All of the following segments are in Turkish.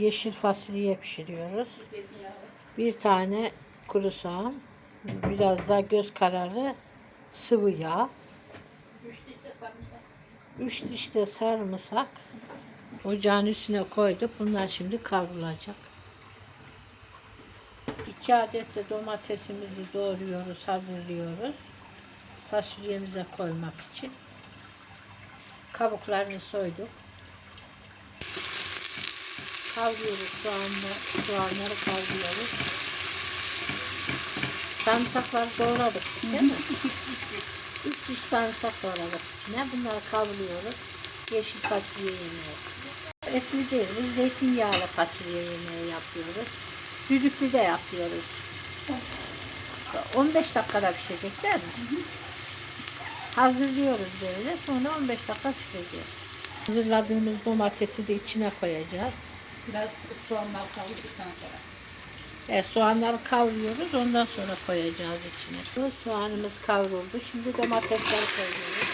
yeşil fasulye pişiriyoruz. Bir tane kuru soğan, biraz da göz kararı sıvı yağ, üç diş de sarımsak. Ocağın üstüne koyduk. Bunlar şimdi kavrulacak. İki adet de domatesimizi doğruyoruz, hazırlıyoruz. Fasulyemize koymak için. Kabuklarını soyduk. Kavuruyoruz soğanla, soğanları kavuruyoruz. Sarımsakları doğradık değil mi? Üç diş sarımsak doğradık içine. Bunları kavuruyoruz. Yeşil fasulye yemeği. Etli değil, biz zeytinyağlı fasulye yemeği yapıyoruz. Düdüklü de yapıyoruz. 15 dakikada pişecek değil mi? Hazırlıyoruz böyle. Sonra 15 dakika pişireceğiz. Hazırladığımız domatesi de içine koyacağız. Biraz soğanlar kavurduktan sonra. Evet, soğanları kavuruyoruz. Ondan sonra koyacağız içine. Bu soğanımız kavruldu. Şimdi domatesleri koyuyoruz.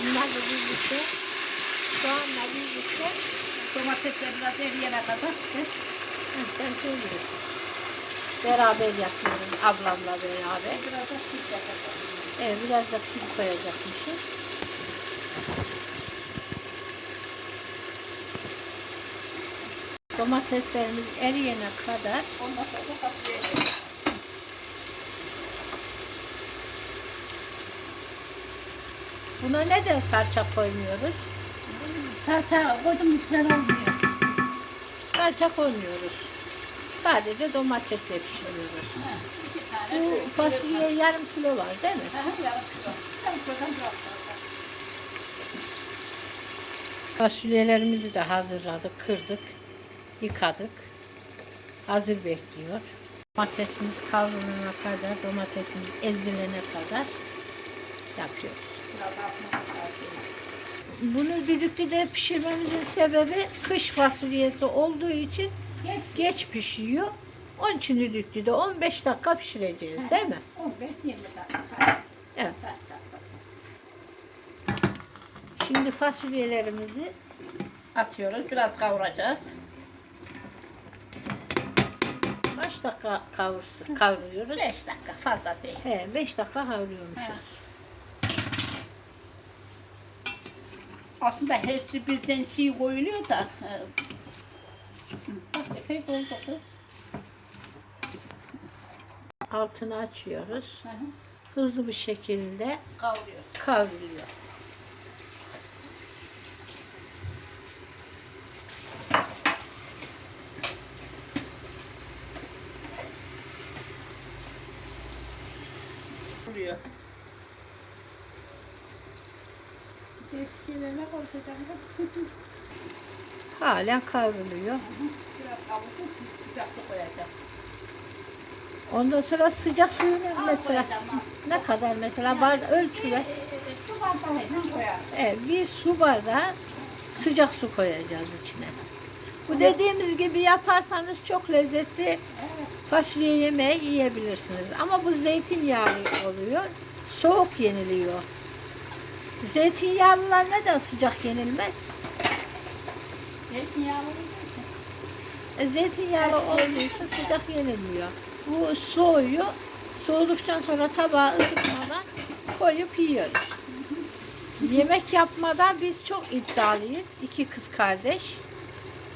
Bunlarla birlikte soğanla birlikte Domatesler biraz eriyene kadar işte Ha, sen söylüyorsun. Beraber yapıyoruz ablamla beraber. biraz da süt yapacağım. Evet, biraz da tuz koyacakmışız. Domateslerimiz eriyene kadar Ondan sonra yapacağım. buna neden salça koymuyoruz? Salça koydum güzel olmuyor. Salça koymuyoruz. Sadece domatesle pişiriyoruz. Bu fasulye yarım kilo var değil mi? Yarım kilo. Yarım kilodan biraz. Fasulyelerimizi de hazırladık, kırdık, yıkadık. Hazır bekliyor. Domatesimiz kavrulana kadar, domatesimiz ezilene kadar yapıyoruz. Bunu düdüklüde pişirmemizin sebebi kış fasulyesi olduğu için Geç. geç pişiyor. Onun için düdüklüde 15 dakika pişireceğiz değil mi? 15-20 dakika. Evet. Şimdi fasulyelerimizi Atıyoruz. Biraz kavuracağız. Dakika kavursun, kavuruyoruz? 5 dakika fazla değil. He, 5 dakika kavuruyormuşuz. Ha. Aslında hepsi birden şey koyuluyor da. Bak epey kız. Altını açıyoruz. Hı hı. Hızlı bir şekilde Kavuruyoruz. kavruluyor. Vuruyor. Şeylerine konuşacağım da. Halen kavruluyor. Biraz kavurup. Ondan sonra sıcak suyunu Az mesela koyacağım, ne kadar mesela bardak ölçü ver. Su bardağıyla koyalım. Evet, bir su bardağı sıcak su koyacağız içine. Bu dediğimiz gibi yaparsanız çok lezzetli fasulye yemeği yiyebilirsiniz. Ama bu zeytinyağlı oluyor. Soğuk yeniliyor. Zeytinyağlılar neden sıcak yenilmez? Zeytinyağlı E, Zeytinyağlı olduğu için sıcak yenilmiyor. Bu soğuyor. Soğuduktan sonra tabağa ısıtmadan koyup yiyoruz. Yemek yapmada biz çok iddialıyız. İki kız kardeş.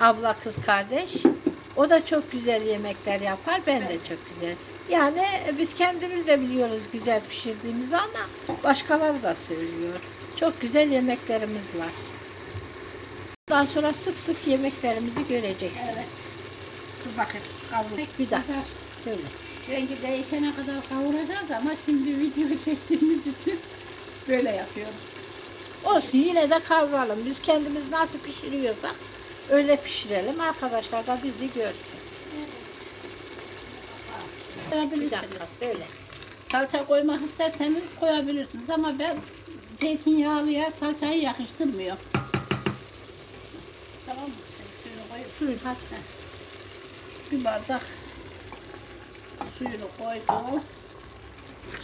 Abla kız kardeş. O da çok güzel yemekler yapar. Ben de çok güzel. Yani e, biz kendimiz de biliyoruz güzel pişirdiğimizi ama başkaları da söylüyor. Çok güzel yemeklerimiz var. Bundan sonra sık sık yemeklerimizi göreceksiniz. Evet. Dur bakayım. Kavrul. Bir dakika. Şöyle. Rengi değişene kadar kavuracağız ama şimdi video çektiğimiz için böyle yapıyoruz. Olsun yine de kavralım. Biz kendimiz nasıl pişiriyorsak öyle pişirelim. Arkadaşlar da bizi görsün. Bir Koyabilirsiniz. dakika söyle. Salça koymak isterseniz koyabilirsiniz ama ben zeytinyağlıya salçayı yakıştırmıyorum. Tamam mı? Suyunu koyup Suyun hadi. bir bardak suyunu koydum.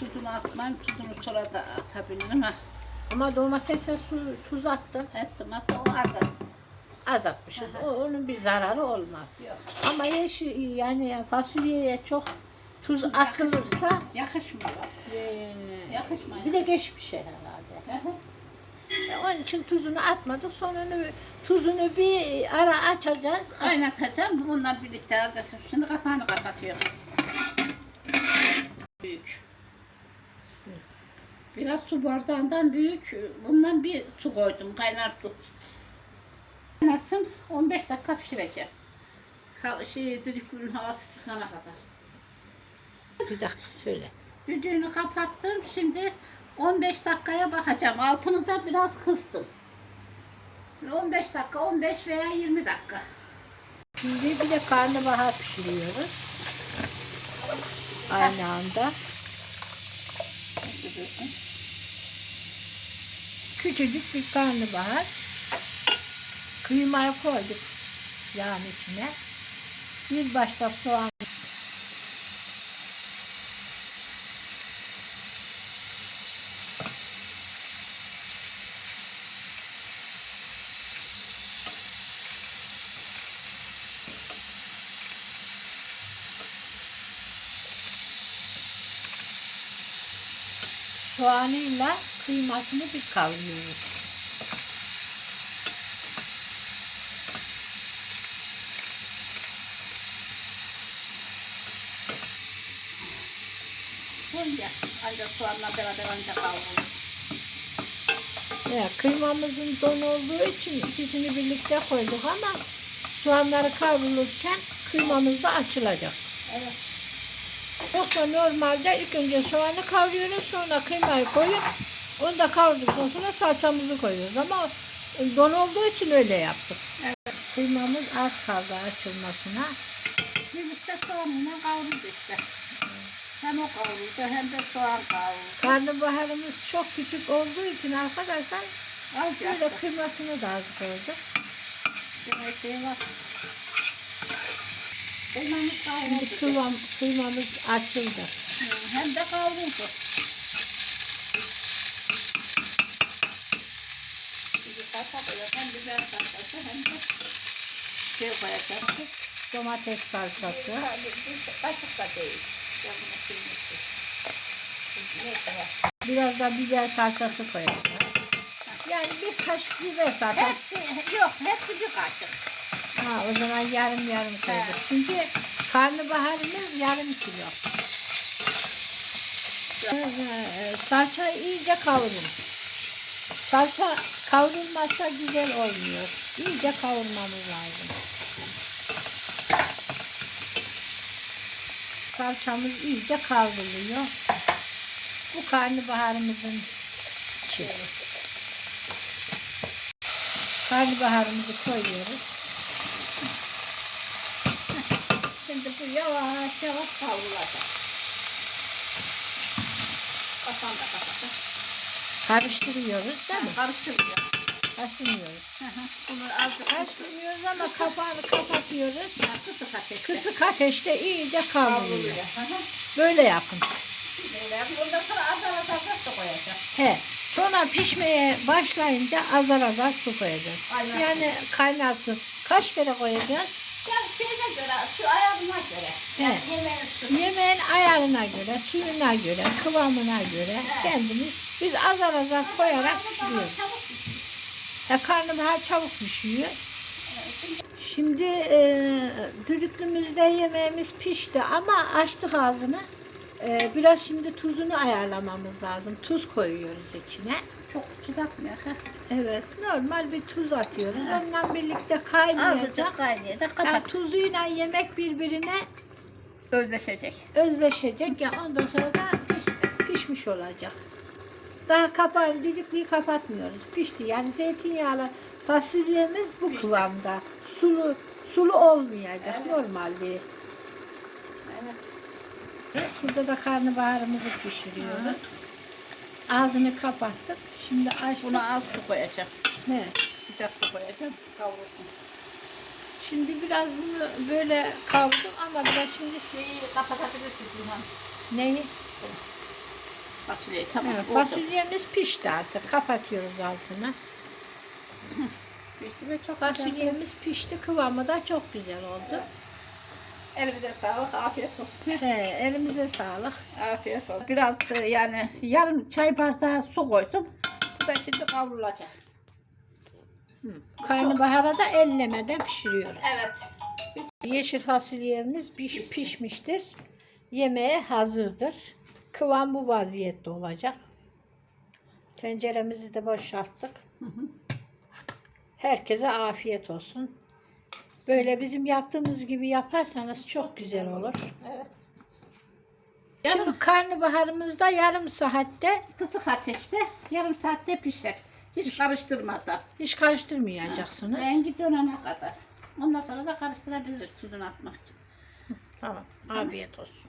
Tuzunu atmam, tuzunu sonra da atabilirim. Ha. Ama domatese su, tuz attın. Ettim hatta o az. Azaltmışız. O, onun bir zararı olmaz. Yok. Ama yeşil yani fasulyeye çok tuz atılırsa Yakışmıyor. e, Yakışmıyor. bir de geç pişer herhalde. Aha. E, Onun için tuzunu atmadık. Sonra tuzunu bir ara açacağız. Kaynatacağım. Bununla birlikte azıcık. Şimdi kapağını kapatıyorum. Büyük. Biraz su bardağından büyük. Bundan bir su koydum. Kaynar su. Kaynatsın. 15 dakika pişireceğim. Ha, şey, düdüklünün havası çıkana kadar. Bir dakika söyle. Düdüğünü kapattım. Şimdi 15 dakikaya bakacağım. Altını da biraz kıstım. 15 dakika, 15 veya 20 dakika. Şimdi bir de karnabahar pişiriyoruz. Aynı anda. Küçücük bir karnabahar. Kıymayı koyduk yağın içine. Bir başta soğan. Soğanıyla kıymasını bir kavuruyoruz. Önce ancak soğanla beraber ancak kavrulur. Ya, kıymamızın don olduğu için ikisini birlikte koyduk ama soğanları kavrulurken kıymamız da açılacak. Evet. Yoksa normalde ilk önce soğanı kavuruyoruz sonra kıymayı koyup onu da kavurduktan sonra salçamızı koyuyoruz ama don olduğu için öyle yaptık. Evet. Kıymamız az kaldı açılmasına. Birlikte soğanla kavruldu işte. Hem o kavruldu hem de soğan kavruldu. Karnabaharımız çok küçük olduğu için arkadaşlar Az böyle kıymasını da az koyduk. Demek şey var. Kıymamız. Şimdi kıvam, kıymamız açıldı. Hem de kavruldu. Şimdi salça koyacağım. Hem biber salçası hem de şey koyacağım. Domates salçası. Kaşık da değil. Biraz da biber salçası koyacağız. Yani bir kaşık biber salçası. Hepsi, yok hepsi bir kaşık. Ha, o zaman yarım yarım koyduk. Evet. Çünkü karnabaharımız yarım kilo. Ee, Salçayı iyice kavurun. Salça kavrulmazsa güzel olmuyor. İyice kavurmamız lazım. Salçamız iyice kavruluyor. Bu karnabaharımızın içi. Karnabaharımızı koyuyoruz. Şimdi bu yavaş yavaş kavrulacak. Kapan da kapatalım. Karıştırıyoruz değil mi? Karıştırmıyor. Karıştırmıyoruz. Bunu azıcık Karıştırmıyoruz ama kapağını kapatıyoruz. kısık ateşte. Kısık ateşte iyice kavruluyor. kavruluyor. Hı hı. Böyle yapın. Böyle yapıp ondan sonra azar azar su koyacağım. He. Sonra pişmeye başlayınca azar azar su koyacağız. Aynen. Yani kaynatsın. Kaç kere koyacağız? Yani şeyine göre, şu ayarına göre. Yani He. yemeğin. Yemeğin ayarına göre, suyuna göre, kıvamına göre kendimiz biz azar azar koyarak pişiriyoruz. Ya karnabahar çabuk pişiyor. Şimdi e, düdüklümüzde yemeğimiz pişti ama açtık ağzını. E, biraz şimdi tuzunu ayarlamamız lazım. Tuz koyuyoruz içine. Çok çıkartmıyor. ha. Evet, normal bir tuz atıyoruz. Ondan birlikte kaynayacak. Kaynayacak. Yani tuzuyla yemek birbirine Özleşecek. özleşecek. Ya ondan sonra da pişmiş olacak. Daha kapağını düdüklüyü kapatmıyoruz. Pişti. Yani zeytinyağlı fasulyemiz bu kıvamda. Sulu sulu olmayacak. Evet. Normal bir. Evet. Burada da karnabaharımızı pişiriyoruz. Ağzını kapattık. Şimdi açtık. Buna az su koyacağım. Ne? Sıcak su koyacağım. Kavrulsun. Şimdi biraz bunu böyle kavurdum ama biraz şimdi Şeyi kapatabilirsin Duman. neyi? Fasulyeyi tamam. Evet, oldu. fasulyemiz pişti artık. Kapatıyoruz altını. pişti ve çok güzel. Fasulyemiz pişti. Kıvamı da çok güzel oldu. Elinize sağlık, afiyet olsun. He, elimize sağlık. Afiyet olsun. Biraz e, yani yarım çay bardağı su koydum. Bu da şimdi kavrulacak. Karnabaharı da ellemeden pişiriyoruz. Evet. Yeşil fasulyemiz piş, pişmiştir. Yemeğe hazırdır. Kıvam bu vaziyette olacak. Tenceremizi de boşalttık. Herkese afiyet olsun. Böyle bizim yaptığımız gibi yaparsanız çok güzel olur. Evet. Şimdi karnabaharımızda yarım saatte Kısık ateşte yarım saatte pişer. Hiç karıştırmadan. hiç karıştırmayacaksınız. Rengi dönene kadar. Ondan sonra da karıştırabiliriz tuzunu atmak için. Tamam. Afiyet olsun.